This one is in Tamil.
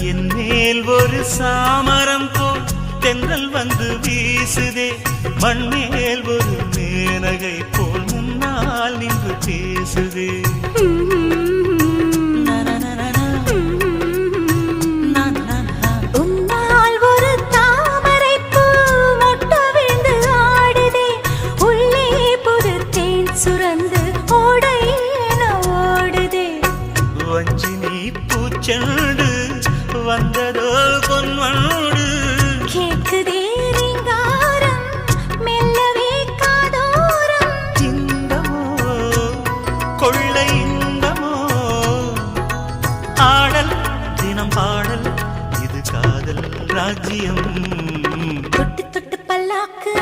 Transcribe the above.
என் மேல் ஒரு சாமரம் போல் தென்றல் வந்து வீசுதே. மண் மேல் ஒரு மேனகை போல் முன்னால் நின்று பேசுதே. வஞ்சினி பூச்செண்டு வந்ததோ பொன்மோடு. கேட்குதே ரீங்காரம் மெல்லவே காதோரம். இந்தமோ கொள்ளை இந்தமோ ஆடல் தினம் பாடல் இது காதல் ராஜ்யம். தொட்டு தொட்டு பல்லாக்கு